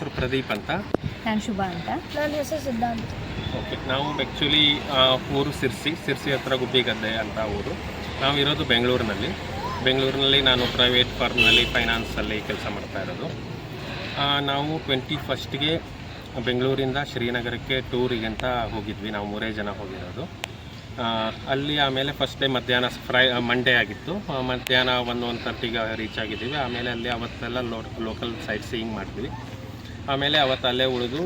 ಹೆಸರು ಪ್ರದೀಪ್ ಅಂತ? ನಾನು ಶುಭ ಅಂತ. ನನ್ನ ಹೆಸರು ಸಿದ್ಧಾಂತ. ಓಕೆ ನಾವು ಆ್ಯಕ್ಚುಲಿ ಊರು ಸಿರ್ಸಿ ಸಿರ್ಸಿ ಹತ್ರ ಗುಬ್ಬಿಗದ್ದೆ ಅಂತ ಊರು. ನಾವು ಇರೋದು ಬೆಂಗಳೂರಿನಲ್ಲಿ. ಬೆಂಗಳೂರಿನಲ್ಲಿ ನಾನು ಪ್ರೈವೇಟ್ ಫಾರ್ಮ್ನಲ್ಲಿ ಫೈನಾನ್ಸಲ್ಲಿ ಕೆಲಸ ಮಾಡ್ತಾ ಇರೋದು. ಆ, ನಾವು ಟ್ವೆಂಟಿ ಫಸ್ಟ್ಗೆ ಬೆಂಗಳೂರಿಂದ ಶ್ರೀನಗರಕ್ಕೆ ಟೂರಿಗೆ ಅಂತ ಹೋಗಿದ್ವಿ. ನಾವು ಮೂರೇ ಜನ ಹೋಗಿರೋದು. ಅಲ್ಲಿ ಆಮೇಲೆ ಫಸ್ಟ್ ಡೇ ಮಧ್ಯಾಹ್ನ ಫ್ರೈ ಮಂಡೇ ಆಗಿತ್ತು. ಮಧ್ಯಾಹ್ನ ಒಂದು ಒಂದು ತರ್ಟಿಗೆ ರೀಚ್ ಆಗಿದ್ದೀವಿ. ಆಮೇಲೆ ಅಲ್ಲಿ ಅವತ್ತೆಲ್ಲ ಲೋ ಲೋಕಲ್ ಸೈಟ್ ಸೀಯಿಂಗ್ ಮಾಡ್ತೀವಿ. ಆಮೇಲೆ ಅವತ್ತು ಅಲ್ಲೇ ಉಳಿದು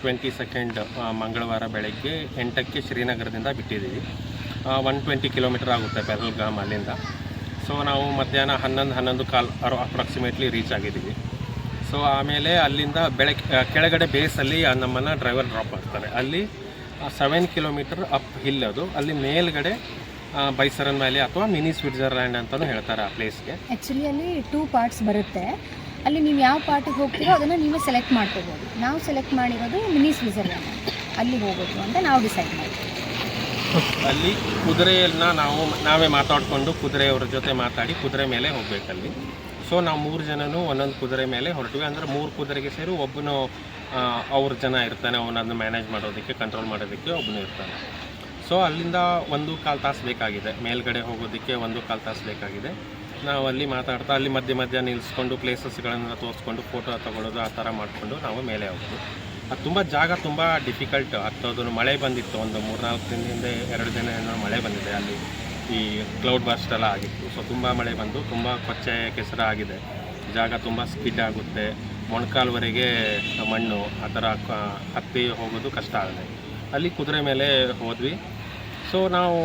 ಟ್ವೆಂಟಿ ಸೆಕೆಂಡ್ ಮಂಗಳವಾರ ಬೆಳಗ್ಗೆ ಎಂಟಕ್ಕೆ ಶ್ರೀನಗರದಿಂದ ಬಿಟ್ಟಿದ್ದೀವಿ. ಒನ್ ಟ್ವೆಂಟಿ ಕಿಲೋಮೀಟರ್ ಆಗುತ್ತೆ ಪೆಹಲ್ಗಾಮ್ ಅಲ್ಲಿಂದ. ಸೊ ನಾವು ಮಧ್ಯಾಹ್ನ ಹನ್ನೊಂದು ಹನ್ನೊಂದು ಕಾಲ್ ಅಪ್ರಾಕ್ಸಿಮೇಟ್ಲಿ ರೀಚ್ ಆಗಿದ್ದೀವಿ. ಸೊ ಆಮೇಲೆ ಅಲ್ಲಿಂದ ಬೆಳಗ್ಗೆ ಕೆಳಗಡೆ ಬೇಸಲ್ಲಿ ನಮ್ಮನ್ನು ಡ್ರೈವರ್ ಡ್ರಾಪ್ ಮಾಡ್ತಾರೆ. ಅಲ್ಲಿ ಸೆವೆನ್ ಕಿಲೋಮೀಟರ್ ಅಪ್ ಹಿಲ್ ಅದು. ಅಲ್ಲಿ ಮೇಲ್ಗಡೆ ಬೈಸರನ್ ವ್ಯಾಲಿ ಅಥವಾ ಮಿನಿ ಸ್ವಿಟ್ಜರ್ಲ್ಯಾಂಡ್ ಅಂತಲೂ ಹೇಳ್ತಾರೆ ಆ ಪ್ಲೇಸ್ಗೆ ಆ್ಯಕ್ಚುಲಿ ಅಲ್ಲಿ ಟೂ ಪಾರ್ಟ್ಸ್ ಬರುತ್ತೆ. ಅಲ್ಲಿ ನೀವು ಯಾವ ಪಾರ್ಟಿಗೆ ಹೋಗ್ತೀರೋ ಅದನ್ನು ನೀವೇ ಸೆಲೆಕ್ಟ್ ಮಾಡ್ಕೋಬೋದು. ನಾವು ಸೆಲೆಕ್ಟ್ ಮಾಡಿರೋದು ಮಿನಿ ಸ್ವಿಟ್ಜರ್ಲ್ಯಾಂಡ್ ಅಲ್ಲಿ ಹೋಗೋದು ಅಂತ ನಾವು ಡಿಸೈಡ್ ಮಾಡ್ತೀವಿ. ಅಲ್ಲಿ ಕುದುರೆಯನ್ನು ನಾವು, ನಾವೇ ಮಾತಾಡಿಕೊಂಡು ಕುದುರೆಯವ್ರ ಜೊತೆ ಮಾತಾಡಿ ಕುದುರೆ ಮೇಲೆ ಹೋಗಬೇಕಲ್ಲಿ ಸೊ ನಾವು ಮೂರು ಜನನು ಒಂದೊಂದು ಕುದುರೆ ಮೇಲೆ ಹೊರಟಿವಿ. ಅಂದರೆ ಮೂರು ಕುದುರೆಗೆ ಸೇರಿ ಒಬ್ಬನು ಅವ್ರ ಜನ ಇರ್ತಾನೆ, ಅವನನ್ನು ಮ್ಯಾನೇಜ್ ಮಾಡೋದಕ್ಕೆ ಕಂಟ್ರೋಲ್ ಮಾಡೋದಕ್ಕೆ ಒಬ್ಬನು ಇರ್ತಾನೆ. ಸೊ ಅಲ್ಲಿಂದ ಒಂದು ಕಾಲು ತಾಸು ಬೇಕಾಗಿದೆ. ಮೇಲ್ಗಡೆ ಹೋಗೋದಕ್ಕೆ ಒಂದು ಕಾಲು ತಾಸು ಬೇಕಾಗಿದೆ. ನಾವು ಅಲ್ಲಿ ಮಾತಾಡ್ತಾ, ಅಲ್ಲಿ ಮಧ್ಯೆ ಮಧ್ಯ ನಿಲ್ಲಿಸ್ಕೊಂಡು ಪ್ಲೇಸಸ್ಗಳನ್ನು ತೋರಿಸ್ಕೊಂಡು ಫೋಟೋ ತಗೊಳ್ಳೋದು ಆ ಥರ ಮಾಡಿಕೊಂಡು ನಾವು ಮೇಲೆ ಹೋಗ್ತೀವಿ. ಅದು ತುಂಬ ಜಾಗ ತುಂಬ ಡಿಫಿಕಲ್ಟ್ ಹತ್ತೋದನ್ನು ಮಳೆ ಬಂದಿತ್ತು, ಒಂದು ಮೂರ್ನಾಲ್ಕು ದಿನದಿಂದ ಎರಡು ದಿನ ಏನೋ ಮಳೆ ಬಂದಿದೆ ಅಲ್ಲಿ. ಈ ಕ್ಲೌಡ್ ಬರ್ಸ್ಟ್ ಎಲ್ಲ ಆಗಿತ್ತು. ಸೊ ತುಂಬ ಮಳೆ ಬಂದು, ತುಂಬ ಕೊಚ್ಚೆ ಕೆಸರ ಆಗಿದೆ. ಜಾಗ ತುಂಬ ಸ್ಕಿಡ್ ಆಗುತ್ತೆ. ಮೊಣಕಾಲ್ವರೆಗೆ ಮಣ್ಣು, ಆ ಥರ ಹತ್ತಿ ಹೋಗೋದು ಕಷ್ಟ ಆಗಿದೆ. ಅಲ್ಲಿ ಕುದುರೆ ಮೇಲೆ ಹೋದ್ವಿ. ಸೊ ನಾವು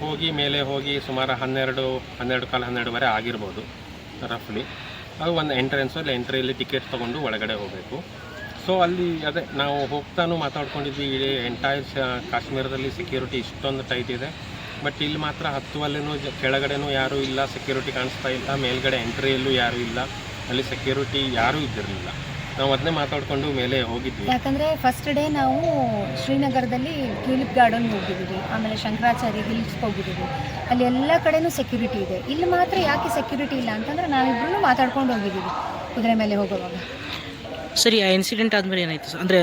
ಹೋಗಿ ಮೇಲೆ ಹೋಗಿ ಸುಮಾರು ಹನ್ನೆರಡು ಹನ್ನೆರಡು ಕಾಲು ಹನ್ನೆರಡುವರೆ ಆಗಿರ್ಬೋದು ರಫ್ಲಿ ಅದು ಒಂದು ಎಂಟ್ರೆನ್ಸು ಅಲ್ಲಿ ಎಂಟ್ರಿಯಲ್ಲಿ ಟಿಕೆಟ್ ತೊಗೊಂಡು ಒಳಗಡೆ ಹೋಗಬೇಕು. ಸೊ ಅಲ್ಲಿ ಅದೇ, ನಾವು ಹೋಗ್ತಾನು ಮಾತಾಡ್ಕೊಂಡಿದ್ವಿ, ಇಡೀ ಎಂಟೈರ್ ಕಾಶ್ಮೀರದಲ್ಲಿ ಸೆಕ್ಯೂರಿಟಿ ಇಷ್ಟೊಂದು ಟೈಟ್ ಇದೆ. ಬಟ್ ಇಲ್ಲಿ ಮಾತ್ರ ಹತ್ತುವಲ್ಲೇನೂ ಕೆಳಗಡೆನೂ ಯಾರೂ ಇಲ್ಲ ಸೆಕ್ಯೂರಿಟಿ ಕಾಣಿಸ್ತಾ ಇಲ್ಲ, ಮೇಲ್ಗಡೆ ಎಂಟ್ರಿಯಲ್ಲೂ ಯಾರೂ ಇಲ್ಲ. ಅಲ್ಲಿ ಸೆಕ್ಯೂರಿಟಿ ಯಾರೂ ಇದ್ದಿರಲಿಲ್ಲ. ನಾವು ಅದನ್ನೇ ಮಾತಾಡಿಕೊಂಡು ಮೇಲೆ ಹೋಗಿದ್ವಿ. ಯಾಕಂದರೆ ಫಸ್ಟ್ ಡೇ ನಾವು ಶ್ರೀನಗರದಲ್ಲಿ ಟ್ಯೂಲಿಪ್ ಗಾರ್ಡನ್ ಹೋಗಿದ್ದೀವಿ ಆಮೇಲೆ ಶಂಕರಾಚಾರ್ಯ ಹಿಲ್ಸ್ಗೆ ಹೋಗಿದ್ದೀವಿ ಅಲ್ಲಿ ಎಲ್ಲ ಕಡೆನೂ ಸೆಕ್ಯೂರಿಟಿ ಇದೆ. ಇಲ್ಲಿ ಮಾತ್ರ ಯಾಕೆ ಸೆಕ್ಯೂರಿಟಿ ಇಲ್ಲ ಅಂತಂದರೆ ನಾವಿಬ್ರು ಮಾತಾಡ್ಕೊಂಡು ಹೋಗಿದ್ದೀವಿ ಕುದುರೆ ಮೇಲೆ ಹೋಗುವಾಗ. ಸರಿ ಆ ಇನ್ಸಿಡೆಂಟ್ ಆದ್ಮೇಲೆ ಏನಾಯ್ತು ಸರ್? ಅಂದರೆ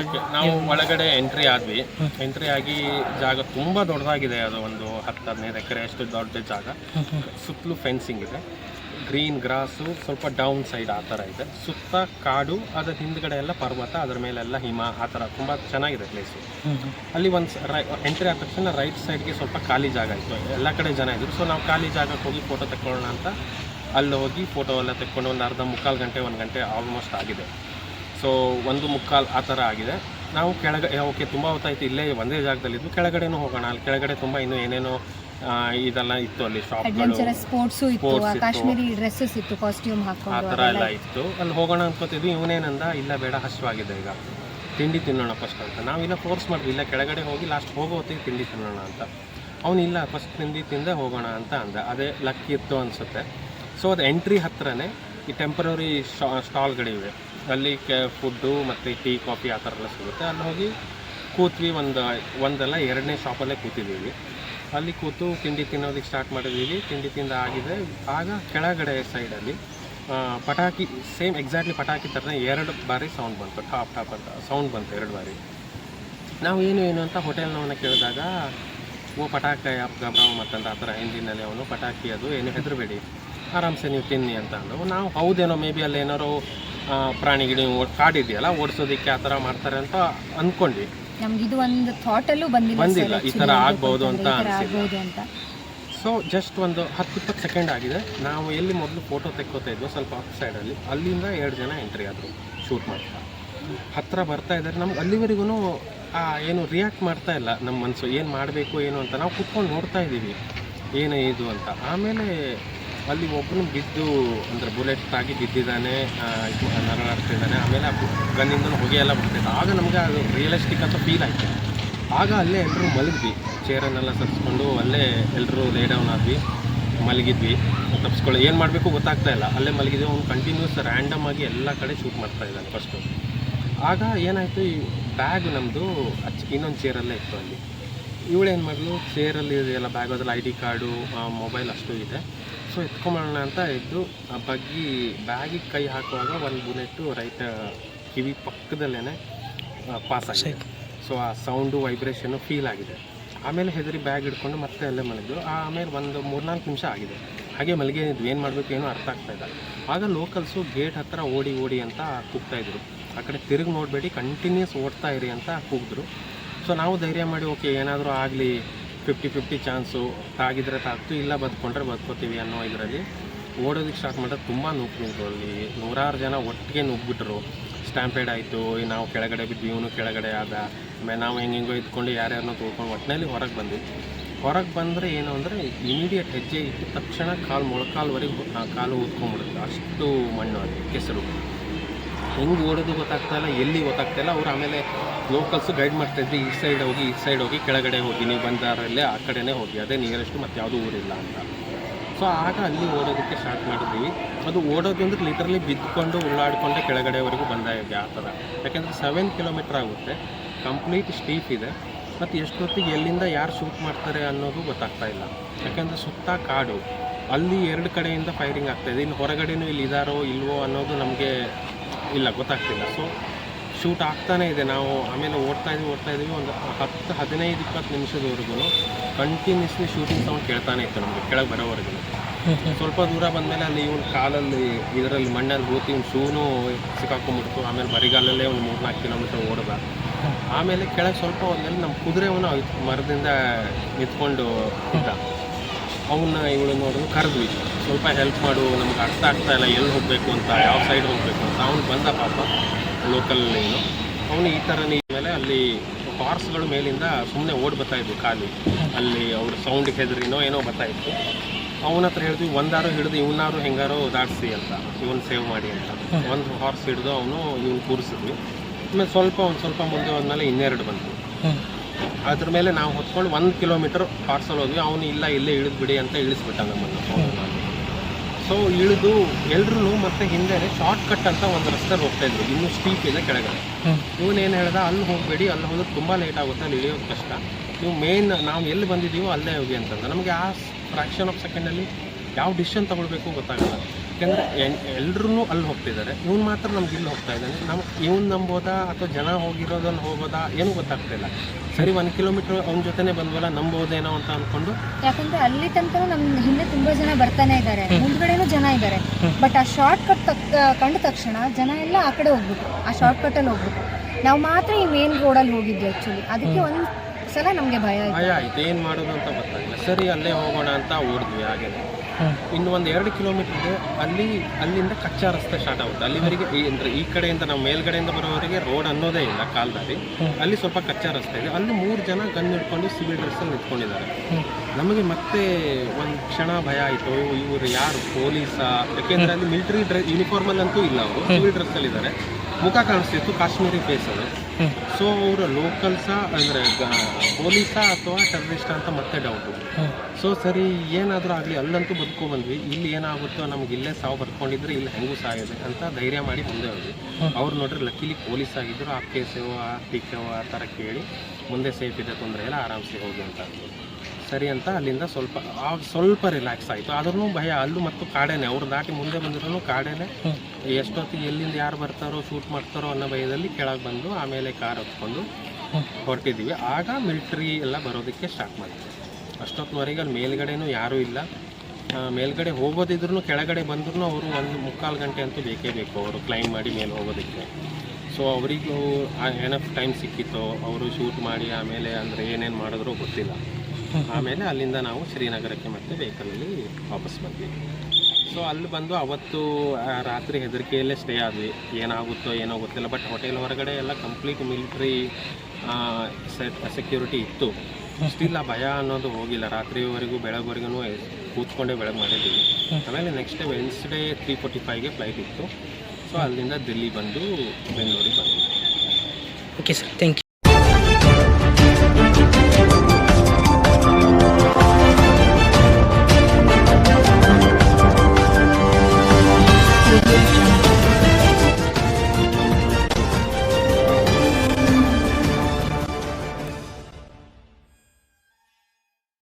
ಓಕೆ ನಾವು ಒಳಗಡೆ ಎಂಟ್ರಿ ಆದ್ವಿ. ಎಂಟ್ರಿ ಆಗಿ ಜಾಗ ತುಂಬ ದೊಡ್ಡದಾಗಿದೆ. ಅದು ಒಂದು ಹತ್ತು ಹದಿನೈದು ಎಕರೆ ಅಷ್ಟು ದೊಡ್ಡ ಜಾಗ. ಸುತ್ತಲೂ ಫೆನ್ಸಿಂಗ್ ಇದೆ. ಗ್ರೀನ್ ಗ್ರಾಸು ಸ್ವಲ್ಪ ಡೌನ್ ಸೈಡ್ ಆ ಥರ ಇದೆ. ಸುತ್ತ ಕಾಡು ಅದರ ಹಿಂದ್ಗಡೆ ಎಲ್ಲ ಪರ್ವತ ಅದರ ಮೇಲೆಲ್ಲ ಹಿಮ ಆ ಥರ ತುಂಬ ಚೆನ್ನಾಗಿದೆ ಪ್ಲೇಸು ಅಲ್ಲಿ ಒಂದು ಎಂಟ್ರಿ ಆದ ತಕ್ಷಣ ರೈಟ್ ಸೈಡ್ಗೆ ಸ್ವಲ್ಪ ಖಾಲಿ ಜಾಗ ಇತ್ತು. ಎಲ್ಲ ಕಡೆ ಜನ ಇದ್ರು. ಸೊ ನಾವು ಖಾಲಿ ಜಾಗಕ್ಕೆ ಹೋಗಿ ಫೋಟೋ ತಗೊಳ್ಳೋಣ ಅಂತ ಅಲ್ಲಿ ಹೋಗಿ ಫೋಟೋ ಎಲ್ಲ ತೆಕ್ಕೊಂಡು ಒಂದು ಅರ್ಧ ಮುಕ್ಕಾಲು ಗಂಟೆ ಒಂದು ಗಂಟೆ ಆಲ್ಮೋಸ್ಟ್ ಆಗಿದೆ. ಸೊ ಒಂದು ಮುಕ್ಕಾಲು ಆ ಥರ ಆಗಿದೆ. ನಾವು ಕೆಳಗೆ ಓಕೆ ತುಂಬ ಹೊತ್ತಾಯ್ತು ಇಲ್ಲೇ ಒಂದೇ ಜಾಗದಲ್ಲಿದ್ದು ಕೆಳಗಡೆನೂ ಹೋಗೋಣ. ಅಲ್ಲಿ ಕೆಳಗಡೆ ತುಂಬ ಇನ್ನು ಏನೇನೋ ಇದೆಲ್ಲ ಇತ್ತು ಅಲ್ಲಿ ಶಾಪ್ಗಳು ಸ್ಪೋರ್ಟ್ಸು ಇತ್ತು. ಆ ಕಾಶ್ಮೀರಿ ಡ್ರೆಸ್ಸಸ್ ಇತ್ತು ಕಾಸ್ಟ್ಯೂಮ್ ಆ ಹಾಕೊಂಡು ಥರ ಎಲ್ಲ ಇತ್ತು. ಅಲ್ಲಿ ಹೋಗೋಣ ಅನ್ಕೋತಿದ್ವಿ. ಇವನೇನಂದ ಇಲ್ಲ ಬೇಡ ಹಸಿವಾಗಿದೆ ಈಗ. ತಿಂಡಿ ತಿನ್ನೋಣ ಫಸ್ಟ್ ಅಂತ. ನಾವಿಲ್ಲ ಫೋರ್ಸ್ ಮಾಡಿದ್ವಿ ಇಲ್ಲ ಕೆಳಗಡೆ ಹೋಗಿ ಲಾಸ್ಟ್ ಹೋಗೋ ಹೊತ್ತಿಗೆ ತಿಂಡಿ ತಿನ್ನೋಣ ಅಂತ. ಅವನಿಲ್ಲ ಫಸ್ಟ್ ತಿಂಡಿ ತಿಂದೆ ಹೋಗೋಣ ಅಂತ ಅಂದ. ಅದೇ ಲಕ್ಕಿ ಇತ್ತು ಅನಿಸುತ್ತೆ. ಸೊ ಅದು ಎಂಟ್ರಿ ಹತ್ರನೇ ಈ ಟೆಂಪರರಿ ಸ್ಟಾಲ್ಗಳಿವೆ ಅಲ್ಲಿ ಕೆ ಫುಡ್ಡು ಮತ್ತು ಟೀ ಕಾಫಿ ಆ ಥರ ಎಲ್ಲ ಸಿಗುತ್ತೆ. ಅಲ್ಲಿ ಹೋಗಿ ಕೂತ್ವಿ ಒಂದು, ಒಂದಲ್ಲ ಎರಡನೇ ಶಾಪಲ್ಲೇ ಕೂತಿದ್ದೀವಿ. ಅಲ್ಲಿ ಕೂತು ತಿಂಡಿ ತಿನ್ನೋದಕ್ಕೆ ಸ್ಟಾರ್ಟ್ ಮಾಡಿದ್ದೀವಿ. ತಿಂಡಿ ತಿಂದ ಆಗಿದೆ. ಆಗ ಕೆಳಗಡೆ ಸೈಡಲ್ಲಿ ಪಟಾಕಿ ಸೇಮ್ ಎಕ್ಸಾಕ್ಟ್ಲಿ ಪಟಾಕಿ ಥರನೇ ಎರಡು ಬಾರಿ ಸೌಂಡ್ ಬಂತು. ಟಾಪ್ ಟಾಪ್ ಅಂತ ಸೌಂಡ್ ಬಂತು ಎರಡು ಬಾರಿ. ನಾವು ಏನು ಏನು ಅಂತ ಹೋಟೆಲ್ನವನ್ನ ಕೇಳಿದಾಗ, ಓ, ಪಟಾಕಿ ಗಬ್ರಾವ ಮತ್ತಂತ ಆ ಥರ ಹಿಂದಿನಲ್ಲಿ ಅವನು ಪಟಾಕಿ ಅದು ಏನು ಹೆದರಬೇಡಿ. ಆರಾಮ್ಸೆ ನೀವು ತಿನ್ನಿ ಅಂತ ಅಂದವು. ನಾವು ಹೌದೇನೋ ಮೇ ಬಿ ಅಲ್ಲಿ ಆ, ಪ್ರಾಣಿ ಗಿಡಿ ಓಡ್- ಕಾಡಿದೆಯಲ್ಲ ಓಡಿಸೋದಕ್ಕೆ ಆ ಥರ ಮಾಡ್ತಾರೆ ಅಂತ ಅಂದ್ಕೊಂಡ್ವಿ. ನಮ್ಗೆ ಇದು ಒಂದು ಥಾಟಲ್ಲೂ ಬಂದಿಲ್ಲ ಬಂದಿಲ್ಲ, ಈ ಥರ ಆಗ್ಬೋದು ಅಂತ ಅಂತ. ಸೊ ಜಸ್ಟ್ ಒಂದು ಹತ್ತು ಇಪ್ಪತ್ತು ಸೆಕೆಂಡ್ ಆಗಿದೆ. ನಾವು ಎಲ್ಲಿ ಮೊದಲು ಫೋಟೋ ತೆಕ್ಕೋತಾ ಇದ್ವೋ ಸ್ವಲ್ಪ ಅಪ್ ಸೈಡಲ್ಲಿ ಅಲ್ಲಿಂದ ಎರಡು ಜನ ಎಂಟ್ರಿ ಆದರು ಶೂಟ್ ಮಾಡ್ತಾ. ಹತ್ತಿರ ಬರ್ತಾ ಇದ್ದಾರೆ ನಮ್ಗೆ ಅಲ್ಲಿವರೆಗೂ ಏನು ರಿಯಾಕ್ಟ್ ಮಾಡ್ತಾ ಇಲ್ಲ ನಮ್ಮ ಮನಸ್ಸು ಏನು ಮಾಡಬೇಕು ಏನು ಅಂತ. ನಾವು ಕುತ್ಕೊಂಡು ನೋಡ್ತಾ ಇದ್ದೀವಿ ಏನು ಇದು ಅಂತ. ಆಮೇಲೆ ಅಲ್ಲಿ ಒಬ್ಬನು ಬಿದ್ದು ಅಂದರೆ ಬುಲೆಟ್ ತಾಗಿ ಬಿದ್ದಿದ್ದಾನೆ ನರಳಾಡ್ತಿದ್ದಾನೆ ಆಮೇಲೆ ಆ ಗನ್ನಿಂದ ಹೊಗೆ ಎಲ್ಲ ಬರ್ತಿತ್ತು ಆಗ ನಮಗೆ ಅದು ರಿಯಲಿಸ್ಟಿಕ್ ಅಂತ ಫೀಲ್ ಆಯಿತು. ಆಗ ಅಲ್ಲೇ ಎಲ್ಲರೂ ಮಲಗಿದ್ವಿ ಚೇರನ್ನೆಲ್ಲ ತಪ್ಪಿಸ್ಕೊಂಡು ಅಲ್ಲೇ ಎಲ್ಲರೂ ಲೇ ಡೌನ್ ಆದ್ವಿ. ಮಲಗಿದ್ವಿ. ತಪ್ಪಿಸ್ಕೊಳ್ಳಿ ಏನು ಮಾಡಬೇಕು ಗೊತ್ತಾಗ್ತಾ ಇಲ್ಲ. ಅಲ್ಲೇ ಮಲಗಿದ್ವಿ. ಅವ್ನು ಕಂಟಿನ್ಯೂಸ್ ರ್ಯಾಂಡಮ್ ಆಗಿ ಎಲ್ಲ ಕಡೆ ಶೂಟ್ ಮಾಡ್ತಾ ಇದ್ದಾನೆ ಫಸ್ಟು ಆಗ ಏನಾಯಿತು? ಈ ಬ್ಯಾಗ್ ನಮ್ಮದು ಇನ್ನೊಂದು ಚೇರಲ್ಲೇ ಇತ್ತು ಅಲ್ಲಿ. ಇವಳೇನು ಮಾಡಲು? ಚೇರಲ್ಲಿ ಎಲ್ಲ ಬ್ಯಾಗ್ ಅದ್ರಲ್ಲಿ ಐ ಡಿ ಕಾರ್ಡು ಮೊಬೈಲ್ ಅಷ್ಟು ಇದೆ. ಸೊ ಎತ್ಕೊಂಬರೋಣ ಅಂತ ಇದ್ದು ಆ ಬಗ್ಗಿ ಬ್ಯಾಗಿಗೆ ಕೈ ಹಾಕುವಾಗ ಒಂದು ಬುಲೆಟು ರೈಟ್ ಕಿವಿ ಪಕ್ಕದಲ್ಲೇ ಪಾಸ್ ಆಗಿದೆ. ಸೊ ಆ ಸೌಂಡು ವೈಬ್ರೇಷನು ಫೀಲ್ ಆಗಿದೆ. ಆಮೇಲೆ ಹೆದರಿ ಬ್ಯಾಗ್ ಹಿಡ್ಕೊಂಡು ಮತ್ತೆ ಅಲ್ಲೇ ಮಲಗಿದ್ರು ಆಮೇಲೆ ಒಂದು ಮೂರ್ನಾಲ್ಕು ನಿಮಿಷ ಆಗಿದೆ. ಹಾಗೆ ಮಲಗಿದ್ವಿ ಏನು ಮಾಡಬೇಕು ಏನೂ ಅರ್ಥ ಆಗ್ತಾ ಇಲ್ಲ. ಆಗ ಲೋಕಲ್ಸು ಗೇಟ್ ಹತ್ತಿರ ಓಡಿ ಓಡಿ ಅಂತ ಕೂಗ್ತಾಯಿದ್ರು ಆ ಕಡೆ ತಿರುಗಿ ನೋಡಬೇಡಿ ಕಂಟಿನ್ಯೂಸ್ ಓಡ್ತಾ ಇರಿ ಅಂತ ಕೂಗಿದ್ರು. ಸೊ ನಾವು ಧೈರ್ಯ ಮಾಡಿ ಓಕೆ ಏನಾದರೂ ಆಗಲಿ ಫಿಫ್ಟಿ ಫಿಫ್ಟಿ ಚಾನ್ಸು ತಾಗಿದ್ರೆ ತಾಗ್ತು ಇಲ್ಲ ಬದುಕೊಂಡ್ರೆ ಬದುಕೋತೀವಿ ಅನ್ನೋ ಇದರಲ್ಲಿ ಓಡೋದಕ್ಕೆ ಸ್ಟಾರ್ಟ್ ಮಾಡಿದ್ರೆ ತುಂಬ ನುಗ್ಗಿದ್ರು ಅಲ್ಲಿ. ನೂರಾರು ಜನ ಒಟ್ಟಿಗೆ ನುಗ್ಗಿಬಿಟ್ರು. ಸ್ಟ್ಯಾಂಪೇಡ್ ಆಯಿತು ನಾವು ಕೆಳಗಡೆ ಬಿದ್ದು ಇವನು ಕೆಳಗಡೆ ಆದ. ಆಮೇಲೆ ನಾವು ಹೆಂಗೆ ಹೆಂಗೋ ಇದ್ಕೊಂಡು ಯಾರ್ಯಾರನ್ನೋ ತೊಳ್ಕೊಂಡು ಒಟ್ಟಿನಲ್ಲಿ ಹೊರಗೆ ಬಂದ್ವಿ. ಹೊರಗೆ ಬಂದರೆ ಏನು ಅಂದರೆ ಇಮಿಡಿಯೇಟ್ ಹೆಜ್ಜೆ ಇಟ್ಟು ತಕ್ಷಣ ಕಾಲು ಮೊಳಕಾಲ್ವರೆಗೆ ಕಾಲು ಊದ್ಕೊಂಡ್ಬಿಡುತ್ತೆ. ಅಷ್ಟು ಮಣ್ಣು ಅದು ಕೆಸರು. ಹೆಂಗೆ ಓಡೋದು ಗೊತ್ತಾಗ್ತಾ ಇಲ್ಲ, ಎಲ್ಲಿ ಗೊತ್ತಾಗ್ತಾ ಇಲ್ಲ. ಅವ್ರು ಆಮೇಲೆ ಲೋಕಲ್ಸು ಗೈಡ್ ಮಾಡ್ತಾಯಿದ್ವಿ ಈ ಸೈಡ್ ಹೋಗಿ, ಈ ಸೈಡ್ ಹೋಗಿ, ಕೆಳಗಡೆ ಹೋಗಿ. ನೀವು ಬಂದಾರಲ್ಲೇ, ಆ ಕಡೆನೇ ಹೋಗಿ. ಅದೇ ನಿಯರೆಸ್ಟ್ ಮತ್ತು ಯಾವುದೂ ಊರಿಲ್ಲ ಅಂತ. ಸೊ ಆಗ ಅಲ್ಲಿ ಓಡೋದಕ್ಕೆ ಸ್ಟಾರ್ಟ್ ಮಾಡಿದ್ವಿ. ಅದು ಓಡೋದು ಅಂದ್ರೆ ಲಿಟ್ರಲಿ ಬಿದ್ದುಕೊಂಡು ಉಳ್ಳಾಡ್ಕೊಂಡೆ ಕೆಳಗಡೆವರೆಗೂ ಬಂದಾಗಿದೆ ಆ ಥರ. ಯಾಕೆಂದರೆ ಸೆವೆನ್ ಕಿಲೋಮೀಟ್ರ್ ಆಗುತ್ತೆ. ಕಂಪ್ಲೀಟ್ ಸ್ಟೀಪ್ ಇದೆ. ಮತ್ತು ಎಷ್ಟೊತ್ತಿಗೆ ಎಲ್ಲಿಂದ ಯಾರು ಶೂಟ್ ಮಾಡ್ತಾರೆ ಅನ್ನೋದು ಗೊತ್ತಾಗ್ತಾ ಇಲ್ಲ. ಯಾಕೆಂದರೆ ಸುತ್ತ ಕಾಡು. ಅಲ್ಲಿ ಎರಡು ಕಡೆಯಿಂದ ಫೈರಿಂಗ್ ಆಗ್ತಾಯಿದೆ ಇನ್ನು ಹೊರಗಡೆನೂ ಇಲ್ಲಿ ಇದಾರೋ ಇಲ್ವೋ ಅನ್ನೋದು ನಮಗೆ ಇಲ್ಲ, ಗೊತ್ತಾಗ್ತಿಲ್ಲ. ಸೊ ಶೂಟ್ ಆಗ್ತಾನೇ ಇದೆ. ನಾವು ಆಮೇಲೆ ಓಡ್ತಾ ಇದ್ವಿ, ಓಡ್ತಾ ಇದೀವಿ. ಒಂದು ಹತ್ತು, ಹದಿನೈದು, ಇಪ್ಪತ್ತು ನಿಮಿಷದವರೆಗೂ ಕಂಟಿನ್ಯೂಸ್ಲಿ ಶೂಟಿಂಗ್ ಸೌಂಡ್ ಕೇಳ್ತಾನೆ ಇತ್ತು ನಮಗೆ, ಕೆಳಗೆ ಬರೋವರೆಗೂ. ಸ್ವಲ್ಪ ದೂರ ಬಂದಮೇಲೆ ಅಲ್ಲಿ ಇವನು ಕಾಲಲ್ಲಿ, ಇದರಲ್ಲಿ ಮಣ್ಣಲ್ಲಿ ಹೋತಿ ಇವ್ನು ಶೂನು ಸಿಕ್ಕಾಕೊಂಡ್ಬಿಡ್ತು. ಆಮೇಲೆ ಬರಿಗಾಲಲ್ಲೇ ಒಂದು ಮೂರು ನಾಲ್ಕು ಕಿಲೋಮೀಟರ್ ಓಡ್ದ. ಆಮೇಲೆ ಕೆಳಗೆ ಸ್ವಲ್ಪ ಹೋದ್ಮೇಲೆ ನಮ್ಮ ಕುದುರೆವನ್ನ ಮರದಿಂದ ನಿಂತ್ಕೊಂಡು ಇದ್ದ ಅವನ್ನ ಇವಳು ನೋಡಿದ್ರು ಕರೆದ್ವಿ. ಸ್ವಲ್ಪ ಹೆಲ್ಪ್ ಮಾಡು, ನಮ್ಗೆ ಅರ್ಥ ಆಗ್ತಾ ಇಲ್ಲ, ಎಲ್ಲಿ ಹೋಗಬೇಕು ಅಂತ, ಯಾವ ಸೈಡ್ ಹೋಗಬೇಕು ಅಂತ. ಅವ್ನು ಬಂದ ಪಾಪ ಲೋಕಲ್ ಏನು ಅವನು ಈ ಥರ ಮೇಲೆ ಅಲ್ಲಿ ಹಾರ್ಸ್ಗಳು ಮೇಲಿಂದ ಸುಮ್ಮನೆ ಓಡ್ ಬರ್ತಾ ಇದ್ವು ಖಾಲಿ. ಅಲ್ಲಿ ಅವ್ರ ಸೌಂಡಿಗೆ ಹೆದರಿನೋ ಏನೋ ಬರ್ತಾಯಿತ್ತು ಅವನ ಹತ್ರ ಹೇಳಿದ್ವಿ, ಒಂದಾರು ಹಿಡಿದು ಇವನಾರು ಹೆಂಗಾರು ದಾಟಿಸಿ ಅಂತ, ಇವನ್ ಸೇವ್ ಮಾಡಿ ಅಂತ. ಒಂದು ಹಾರ್ಸ್ ಹಿಡಿದು ಅವನು ಇವನ್ ಕೂರಿಸಿದ್ವಿ. ಆಮೇಲೆ ಸ್ವಲ್ಪ, ಒಂದು ಸ್ವಲ್ಪ ಮುಂದೆ ಹೋದ್ಮೇಲೆ ಇನ್ನೆರಡು ಬಂತು ಅದ್ರ ಮೇಲೆ ನಾವು ಹೊತ್ಕೊಂಡು ಒಂದು ಕಿಲೋಮೀಟರ್ ಹಾರ್ಸಲ್ಲಿ ಹೋದ್ವಿ. ಅವನು, ಇಲ್ಲ, ಇಲ್ಲೇ ಇಳಿದ್ಬಿಡಿ ಅಂತ ಇಳಿಸ್ಬಿಟ್ಟ ನಮ್ಮನ್ನು. ಸೊ ಇಳಿದು ಎಲ್ರೂ ಮತ್ತೆ ಹಿಂದೆ ಶಾರ್ಟ್ ಕಟ್ ಅಂತ ಒಂದು ರಸ್ತೆ ಹೋಗ್ತಾ ಇದ್ರು ಇನ್ನು ಸ್ಟೀಪ್ ಇದೆ ಕೆಳಗಡೆ. ಇವನೇನು ಹೇಳ್ದ ಅಲ್ಲಿ ಹೋಗಬೇಡಿ ಅಲ್ಲಿ ಹೋದ್ರೆ ತುಂಬ ಲೇಟ್ ಆಗುತ್ತೆ ಅಲ್ಲಿ ಇಳಿಯೋದು ಕಷ್ಟ. ನೀವು ಮೇನ್ ನಾವು ಎಲ್ಲಿ ಬಂದಿದ್ದೀವೋ ಅಲ್ಲೇ ಹೋಗಿ ಅಂತಂದ್ರೆ ನಮಗೆ ಆ ಫ್ರಾಕ್ಷನ್ ಆಫ್ ಸೆಕೆಂಡಲ್ಲಿ ಯಾವ ಡಿಸಿಷನ್ ತಗೊಳ್ಬೇಕು ಗೊತ್ತಾಗಲ್ಲ. ಯಾಕೆಂದರೆ ಎಲ್ಲರೂ ಅಲ್ಲಿ ಹೋಗ್ತಿದ್ದಾರೆ. ಇವ್ನು ಮಾತ್ರ ನಮ್ಗೆ ಇಲ್ಲಿ ಹೋಗ್ತಾ ಇದ್ದಾನೆ. ನಮ್ ಇವ್ನು ನಂಬೋದಾ ಅಥವಾ ಜನ ಹೋಗಿರೋದನ್ನ ಹೋಗೋದಾ ಏನು ಗೊತ್ತಾಗ್ತಿಲ್ಲ ಸರಿ ಒಂದು ಕಿಲೋಮೀಟ್ರ್ ಅವನ ಜೊತೆನೇ ಬಂದ್ವಲ್ಲ ನಂಬೋದೇನೋ ಅಂತ ಅಂದ್ಕೊಂಡು ಯಾಕಂದ್ರೆ ಅಲ್ಲಿ ತನಕ ನಮ್ ಹಿಂದೆ ತುಂಬಾ ಜನ ಬರ್ತಾನೆ ಇದ್ದಾರೆ. ಮುಂದ್ಗಡೆನೂ ಜನ ಇದ್ದಾರೆ. ಬಟ್ ಆ ಶಾರ್ಟ್ ಕಟ್ ಕಂಡ ತಕ್ಷಣ ಜನ ಎಲ್ಲ ಆ ಕಡೆ ಹೋಗ್ಬಿಟ್ರು. ಆ ಶಾರ್ಟ್ ಕಟ್ ಅಲ್ಲಿ ಹೋಗ್ಬಿಟ್ರು. ನಾವು ಮಾತ್ರ ಈ ಮೇನ್ ರೋಡಲ್ಲಿ ಹೋಗಿದ್ವಿ ಆಕ್ಚುಲಿ ಅದಕ್ಕೆ ಒಂದ್ ಸಲ ನಮ್ಗೆ ಭಯ ಭಯ ಆಯ್ತು. ಏನು ಮಾಡೋದು ಅಂತ ಗೊತ್ತಾಗಿಲ್ಲ ಸರಿ ಅಲ್ಲೇ ಹೋಗೋಣ ಅಂತ ಓಡಿದ್ವಿ ಹಾಗೆ. ಇನ್ನು ಒಂದು ಎರಡು ಕಿಲೋಮೀಟರ್ ಇದೆ. ಅಲ್ಲಿ ಅಲ್ಲಿಂದ ಕಚ್ಚಾ ರಸ್ತೆ ಸ್ಟಾರ್ಟ್ ಆಗುತ್ತೆ. ಅಲ್ಲಿವರೆಗೆ ಈ ಅಂದ್ರೆ ಈ ಕಡೆಯಿಂದ ನಾವು ಮೇಲ್ಗಡೆಯಿಂದ ಬರೋವರೆಗೆ ರೋಡ್ ಅನ್ನೋದೇ ಇಲ್ಲ ಕಾಲದಲ್ಲಿ. ಅಲ್ಲಿ ಸ್ವಲ್ಪ ಕಚ್ಚಾ ರಸ್ತೆ ಇದೆ. ಅಲ್ಲಿ ಮೂರು ಜನ ಗನ್ ಹಿಡ್ಕೊಂಡು ಸಿವಿಲ್ ಡ್ರೆಸ್ಸಲ್ಲಿ ನಿಂತ್ಕೊಂಡಿದ್ದಾರೆ. ನಮಗೆ ಮತ್ತೆ ಒಂದು ಕ್ಷಣ ಭಯ ಆಯಿತು. ಇವರು ಯಾರು? ಪೊಲೀಸಾ? ಯಾಕೆಂದ್ರೆ ಅಲ್ಲಿ ಮಿಲಿಟರಿ ಡ್ರೆಸ್ ಯೂನಿಫಾರ್ಮಲ್ಲಂತೂ ಇಲ್ಲ ಅವರು. ಸಿವಿಲ್ ಡ್ರೆಸ್ಸಲ್ಲಿ ಇದ್ದಾರೆ ಮುಖ ಕಾಣಿಸ್ತಿತ್ತು ಕಾಶ್ಮೀರಿ ಫೇಸ್ ಅದು ಸೊ ಅವರ ಲೋಕಲ್ಸ ಅಂದರೆ ಪೊಲೀಸಾ ಅಥವಾ ಟೆರರಿಸ್ಟಾ ಅಂತ ಮತ್ತೆ ಡೌಟು ಸೊ ಸರಿ ಏನಾದರೂ ಆಗಲಿ ಅಲ್ಲಂತೂ ಬದುಕೋ ಬಂದ್ವಿ. ಇಲ್ಲಿ ಏನಾಗುತ್ತೋ ನಮ್ಗೆ ಇಲ್ಲೇ ಸಾವು ಬರ್ಕೊಂಡಿದ್ರೆ ಇಲ್ಲಿ ಹೆಂಗೂ ಸಾಯೋದೆ ಅಂತ ಧೈರ್ಯ ಮಾಡಿ ಮುಂದೆ ಹೋದ್ವಿ. ಅವ್ರು ನೋಡ್ರಿ ಲಕ್ಕಿಲಿ ಪೊಲೀಸ್ ಆಗಿದ್ರು. ಆ ಕೇಸೋ ಆ ಟಿಕೆವು ಆ ಥರ ಕೇಳಿ ಮುಂದೆ ಸೇಫ್ ಇದೆ ತೊಂದರೆ ಇಲ್ಲ ಆರಾಮ್ಸೆ ಹೋಗಿ ಅಂತ. ಸರಿ ಅಂತ ಅಲ್ಲಿಂದ ಸ್ವಲ್ಪ ಸ್ವಲ್ಪ ರಿಲ್ಯಾಕ್ಸ್ ಆಯಿತು. ಆದ್ರೂ ಭಯ ಅಲ್ಲೂ ಮತ್ತು ಕಾಡೇನೆ ಅವ್ರು ದಾಟಿ ಮುಂದೆ ಬಂದಿರೋನು ಕಾಡೇನೆ. ಎಷ್ಟೊತ್ತಿಗೆ ಎಲ್ಲಿಂದ ಯಾರು ಬರ್ತಾರೋ ಶೂಟ್ ಮಾಡ್ತಾರೋ ಅನ್ನೋ ಭಯದಲ್ಲಿ ಕೆಳಗೆ ಬಂದು ಆಮೇಲೆ ಕಾರ್ ಹತ್ಕೊಂಡು ಹೊರಟಿದ್ದೀವಿ ಆಗ ಮಿಲ್ಟ್ರಿ ಎಲ್ಲ ಬರೋದಕ್ಕೆ ಸ್ಟಾರ್ಟ್ ಮಾಡಿದ್ವಿ ಅಷ್ಟೊತ್ತಿನವರೆಗೆ ಅಲ್ಲಿ ಮೇಲ್ಗಡೆನೂ ಯಾರೂ ಇಲ್ಲ. ಮೇಲ್ಗಡೆ ಹೋಗೋದಿದ್ರು ಕೆಳಗಡೆ ಬಂದ್ರೂ ಅವರು ಒಂದು ಮುಕ್ಕಾಲು ಗಂಟೆ ಅಂತೂ ಬೇಕೇ ಬೇಕು ಅವರು ಕ್ಲೈಮ್ ಮಾಡಿ ಮೇಲೆ ಹೋಗೋದಕ್ಕೆ. ಸೊ ಅವರಿಗೂ ಏನಫ್ ಟೈಮ್ ಸಿಕ್ಕಿತ್ತು. ಅವರು ಶೂಟ್ ಮಾಡಿ ಆಮೇಲೆ ಅಂದರೆ ಏನೇನು ಮಾಡಿದ್ರು ಗೊತ್ತಿಲ್ಲ. ಆಮೇಲೆ ಅಲ್ಲಿಂದ ನಾವು ಶ್ರೀನಗರಕ್ಕೆ ಮತ್ತೆ ವೆಹಿಕಲಲ್ಲಿ ವಾಪಸ್ ಬಂದ್ವಿ. ಸೊ ಅಲ್ಲಿ ಬಂದು ಅವತ್ತು ರಾತ್ರಿ ಹೆದರಿಕೆಯಲ್ಲೇ ಸ್ಟೇ ಆದ್ವಿ. ಏನಾಗುತ್ತೋ ಏನೋ ಗೊತ್ತಿಲ್ಲ ಬಟ್ ಹೋಟೆಲ್ ಹೊರಗಡೆ ಎಲ್ಲ ಕಂಪ್ಲೀಟ್ ಮಿಲಿಟ್ರಿ ಸೆಕ್ಯೂರಿಟಿ ಇತ್ತು. ಸ್ಟಿಲ್ ಆ ಭಯ ಅನ್ನೋದು ಹೋಗಿಲ್ಲ. ರಾತ್ರಿವರೆಗೂ ಬೆಳಗ್ಗೆವರೆಗೂ ಕೂತ್ಕೊಂಡೇ ಬೆಳಗ್ಗೆ ಮಾಡಿದ್ದೀವಿ ಆಮೇಲೆ next day Wednesday three forty ಫೈವ್ಗೆ flight ಇತ್ತು. ಸೊ ಅಲ್ಲಿಂದ ದಿಲ್ಲಿ ಬಂದು ಬೆಂಗಳೂರಿಗೆ ಬಂದ್ವಿ. Okay sir thank you